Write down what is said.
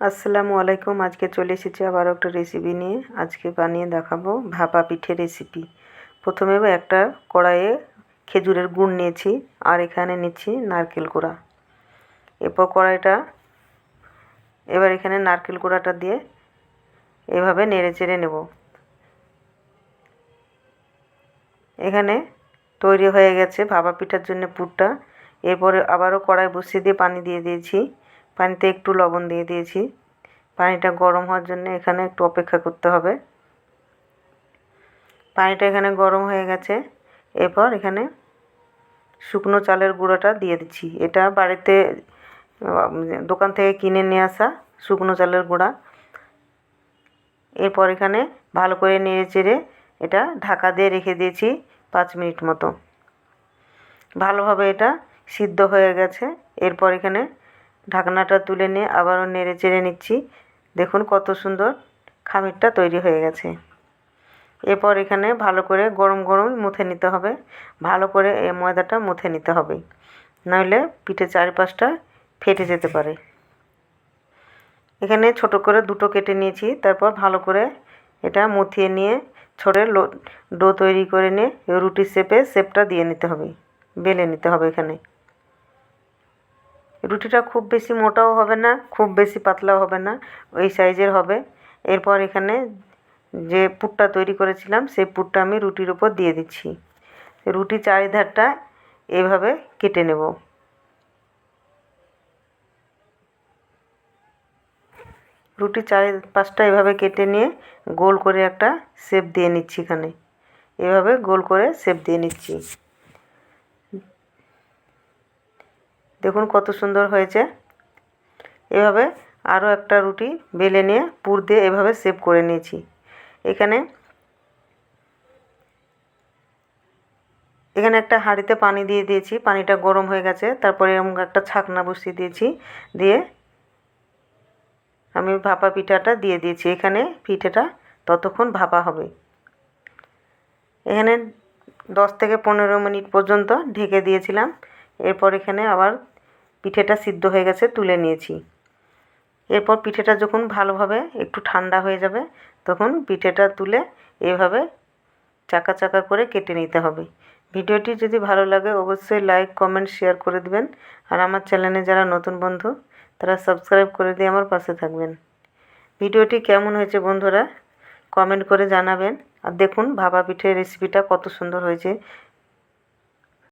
আসসালামু আলাইকুম। আজকে চলে এসেছি আবারও একটা রেসিপি নিয়ে। আজকে বানিয়ে দেখাবো ভাপা পিঠে রেসিপি প্রথমে একটা কড়াইয়ে খেজুরের গুড় নিয়েছি আর এখানে নিচ্ছি নারকেল কোড়া। এরপর কড়াইটা, এবার এখানে নারকেল কোড়াটা দিয়ে এভাবে নেড়ে চেড়ে নেব। এখানে তৈরি হয়ে গেছে ভাপা পিঠার জন্য পুরটা। এরপরে আবারও কড়াই বসিয়ে দিয়ে পানি দিয়ে দিয়েছি। পানিতে একটু লবণ দিয়ে দিয়েছি। পানিটা গরম হওয়ার জন্য এখানে একটু অপেক্ষা করতে হবে। পানিটা এখানে গরম হয়ে গেছে। এরপর এখানে শুকনো চালের গুঁড়োটা দিয়ে দিচ্ছি। এটা বাড়িতে দোকান থেকে কিনে নিয়ে আসা শুকনো চালের গুঁড়া। এরপর এখানে ভালো করে নেড়ে চেড়ে এটা ঢাকা দিয়ে রেখে দিয়েছি পাঁচ মিনিট মতো। ভালোভাবে এটা সিদ্ধ হয়ে গেছে। এরপর এখানে ঢাকনাটা তুলে নিয়ে আবারও নেড়ে চেড়ে নিচ্ছি। দেখুন কত সুন্দর খামিরটা তৈরি হয়ে গেছে। এরপর এখানে ভালো করে গরম গরম মুথে নিতে হবে। ভালো করে এই ময়দাটা মুথে নিতে হবে। নইলে পিঠে চারিপাশটা ফেটে যেতে পারে। এখানে ছোট করে দুটো কেটে নিয়েছি। তারপর ভালো করে এটা মুথিয়ে নিয়ে ছড়ে ডো তৈরি করে নিয়ে রুটি শেপে শেপটা দিয়ে নিতে হবে। বেলে নিতে হবে এখানে। রুটিটা খুব বেশি মোটাও হবে না, খুব বেশি পাতলাও হবে না ওই সাইজের হবে। এরপর এখানে যে পুরটা তৈরি করেছিলাম, সেই পুরটা আমি রুটির উপর দিয়ে দিচ্ছি। রুটি চারিধারটা এভাবে কেটে নেব। রুটি চারি পাঁচটা এভাবে কেটে নিয়ে গোল করে একটা শেপ দিয়ে নিচ্ছি এখানে। এভাবে গোল করে শেপ দিয়ে নিচ্ছি। দেখুন কত সুন্দর হয়েছে। এভাবে আরও একটা রুটি বেলে নিয়ে পুর দিয়ে এভাবে সেভ করে নিয়েছি। এখানে এখানে একটা হাঁড়িতে পানি দিয়ে দিয়েছি। পানিটা গরম হয়ে গেছে। তারপরে এরকম একটা ছাকনা বসিয়ে দিয়েছি। দিয়ে আমি ভাপা পিঠাটা দিয়ে দিয়েছি। এখানে পিঠেটা ততক্ষণ ভাপা হবে। এখানে দশ থেকে পনেরো মিনিট পর্যন্ত ঢেকে দিয়েছিলাম। এরপর এখানে আবার পিঠেটা সিদ্ধ হয়ে গেছে, তুলে নিয়েছি। এরপর পিঠেটা যখন ভালোভাবে একটু ঠান্ডা হয়ে যাবে, তখন পিঠেটা তুলে এভাবে চাকা চাকা করে কেটে নিতে হবে। ভিডিওটি যদি ভালো লাগে, অবশ্যই লাইক, কমেন্ট, শেয়ার করে দেবেন। আর আমার চ্যানেলে যারা নতুন বন্ধু, তারা সাবস্ক্রাইব করে দিয়ে আমার পাশে থাকবেন। ভিডিওটি কেমন হয়েছে বন্ধুরা, কমেন্ট করে জানাবেন। আর দেখুন, ভাপা পিঠের রেসিপিটা কত সুন্দর হয়েছে।